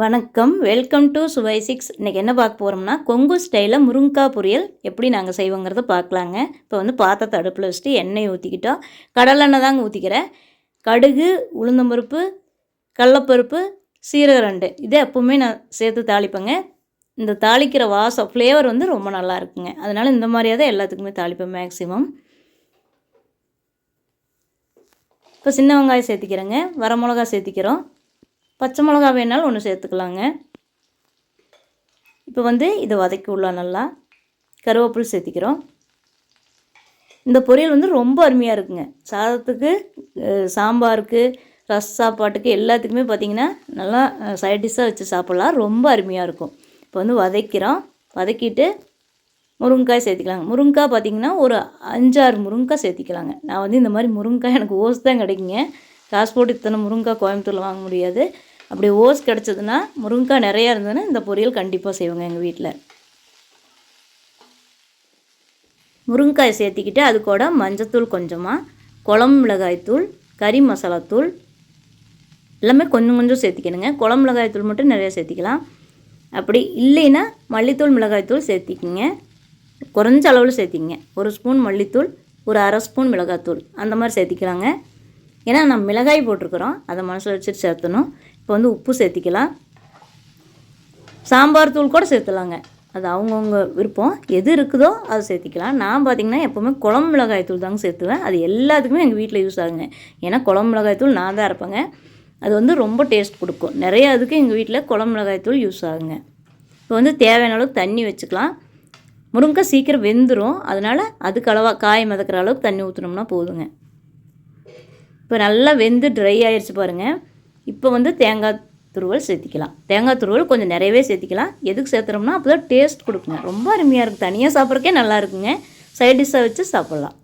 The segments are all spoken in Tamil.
வணக்கம். வெல்கம் டு சுவை சிக்ஸ் இன்றைக்கி என்ன பார்க்க போகிறோம்னா கொங்கு ஸ்டைலில் முருங்கா பொரியல் எப்படி நாங்கள் செய்வோங்கிறத பார்க்கலாங்க. இப்போ வந்து பாத்திரத்தை அடுப்பில் வச்சுட்டு எண்ணெய் ஊற்றிக்கிட்டோம் கடலெண்ணெய் தாங்க ஊற்றிக்கிறேன் கடுகு உளுந்தம்பருப்பு கடலப்பருப்பு சீரக ரெண்டு. இதை எப்போவுமே நான் சேர்த்து தாளிப்பேங்க. இந்த தாளிக்கிற வாசம் ஃப்ளேவர் வந்து ரொம்ப நல்லா இருக்குங்க. அதனால் இந்த மாதிரியாக தான் எல்லாத்துக்குமே தாளிப்பேன் மேக்ஸிமம் இப்போ சின்ன வெங்காயம் சேர்த்திக்கிறேங்க. வரமிளகா சேர்த்திக்கிறோம். பச்சை மிளகா வேணாலும் ஒன்று சேர்த்துக்கலாங்க. இப்போ வந்து இதை வதக்கி விடலாம் நல்லா கருவேப்பில் சேர்த்திக்கிறோம். இந்த பொரியல் வந்து ரொம்ப அருமையாக இருக்குங்க. சாதத்துக்கு சாம்பாருக்கு ரஸ் சாப்பாட்டுக்கு எல்லாத்துக்குமே பார்த்திங்கன்னா நல்லா சைட் டிஷ்ஷாக வச்சு சாப்பிட்லாம். ரொம்ப அருமையாக இருக்கும். இப்போ வந்து வதக்கிறோம். வதக்கிட்டு முருங்கைக்காய் சேர்த்திக்கலாங்க. முருங்கைக்காய் பார்த்திங்கன்னா ஒரு அஞ்சாறு முருங்கைக்காய் சேர்த்திக்கலாங்க. நான் வந்து இந்த மாதிரி முருங்கைக்காய் எனக்கு ஓஸ் தான் கிடைக்குங்க. காசு போட்டு இத்தனை முருங்கைக்காய் கோயம்புத்தூரில் வாங்க முடியாது. அப்படி ஓஸ் கிடச்சதுன்னா முருங்கைக்காய் நிறையா இருந்ததுன்னா இந்த பொரியல் கண்டிப்பாக செய்வோங்க எங்கள் வீட்டில் முருங்கைக்காய் சேர்த்திக்கிட்டு அது கூட மஞ்சத்தூள் கொஞ்சமாக குழம்பு மிளகாய்த்தூள் கறி மசாலாத்தூள் எல்லாமே கொஞ்சம் கொஞ்சம் சேர்த்திக்கணுங்க. குழம்பு மிளகாய்த்தூள் மட்டும் நிறையா சேர்த்திக்கலாம். அப்படி இல்லைன்னா மல்லித்தூள் மிளகாய்த்தூள் சேர்த்திக்கிங்க. குறைஞ்ச அளவில் சேர்த்திங்க ஒரு ஸ்பூன் மல்லித்தூள் ஒரு அரை ஸ்பூன் மிளகாத்தூள் அந்த மாதிரி சேர்த்திக்கலாங்க. ஏன்னா நம்ம மிளகாய் போட்டிருக்கிறோம். அதை மனசில் வச்சுட்டு சேர்த்தணும். இப்போ வந்து உப்பு சேர்த்திக்கலாம். சாம்பார் தூள் கூட சேர்த்துலாங்க. அது அவங்கவுங்க விருப்பம். எது இருக்குதோ அதை சேர்த்திக்கலாம். நான் பார்த்திங்கன்னா எப்போவுமே குழம்பு மிளகாய் தூள் தாங்க சேர்த்துவேன். அது எல்லாத்துக்குமே எங்கள் வீட்டில் யூஸ் ஆகுங்க. ஏன்னா குழம்பு மிளகாய் தூள் நான் தான் இருப்பேங்க அது வந்து ரொம்ப டேஸ்ட் கொடுக்கும். நிறைய அதுக்கு எங்கள் வீட்டில் குழம்பு மிளகாய் தூள் யூஸ் ஆகுங்க. இப்போ வந்து தேவையான அளவுக்கு தண்ணி வச்சுக்கலாம். முருங்கை சீக்கிரம் வெந்துடும் அதனால் அதுக்கு அளவாக காய் மிதக்கிற அளவுக்கு தண்ணி ஊற்றினோம்னா போதுங்க. இப்போ நல்லா வெந்து ட்ரை ஆயிடுச்சு பாருங்கள் இப்போ வந்து தேங்காய் துருவல் சேர்த்திக்கலாம். தேங்காய் துருவல் கொஞ்சம் நிறையவே சேர்த்திக்கலாம். எதுக்கு சேர்த்துறோம்னா அப்போ தான் டேஸ்ட் கொடுக்குங்க. ரொம்ப அருமையாக இருக்கும் தனியாக சாப்பிட்றக்கே நல்லா இருக்குங்க. சைட் டிஷ்ஷாக வச்சு சாப்பிட்லாம்.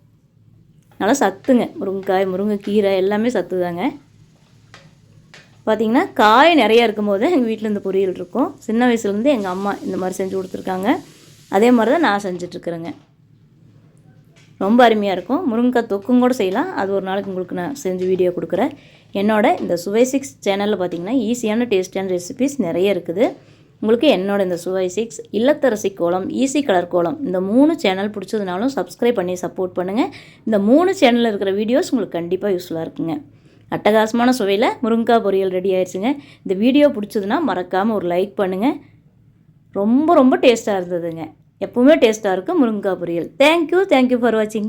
நல்லா சத்துங்க. முருங்கைக்காய் முருங்கைக்கீரை எல்லாமே சத்து தாங்க பார்த்திங்கன்னா காய் நிறையா இருக்கும்போது எங்கள் வீட்டில் இந்த பொரியல் இருக்கும். சின்ன வயசுலேருந்து எங்கள் அம்மா இந்த மாதிரி செஞ்சு கொடுத்துருக்காங்க. அதே மாதிரி தான் நான் செஞ்சிட்ருக்குறேங்க ரொம்ப அருமையாக இருக்கும். முருங்கைக்காய் தொக்கும் கூட செய்யலாம். அது ஒரு நாளைக்கு உங்களுக்கு நான் செஞ்சு வீடியோ கொடுக்குறேன். என்னோட இந்த சுவை சிக்ஸ் சேனலில் பார்த்தீங்கன்னா ஈஸியான டேஸ்டியான ரெசிபிஸ் நிறைய இருக்குது. உங்களுக்கு என்னோட இந்த சுவை சிக்ஸ் இல்லத்தரசி கோலம் ஈஸி கலர் கோலம் இந்த மூணு சேனல் பிடிச்சதுனாலும் சப்ஸ்கிரைப் பண்ணி சப்போர்ட் பண்ணுங்கள் இந்த மூணு சேனலில் இருக்கிற வீடியோஸ் உங்களுக்கு கண்டிப்பாக யூஸ்ஃபுல்லாக இருக்குங்க. அட்டகாசமான சுவையில் முருங்கைக்காய் பொரியல் ரெடி ஆயிடுச்சுங்க இந்த வீடியோ பிடிச்சதுன்னா மறக்காமல் ஒரு லைக் பண்ணுங்கள் ரொம்ப ரொம்ப டேஸ்ட்டாக இருந்ததுங்க. எப்பவுமே டேஸ்ட்டாக இருக்கும். முருங்கைக்காய் பொரியல். தேங்க்யூ தேங்க்யூ ஃபார் வாட்சிங்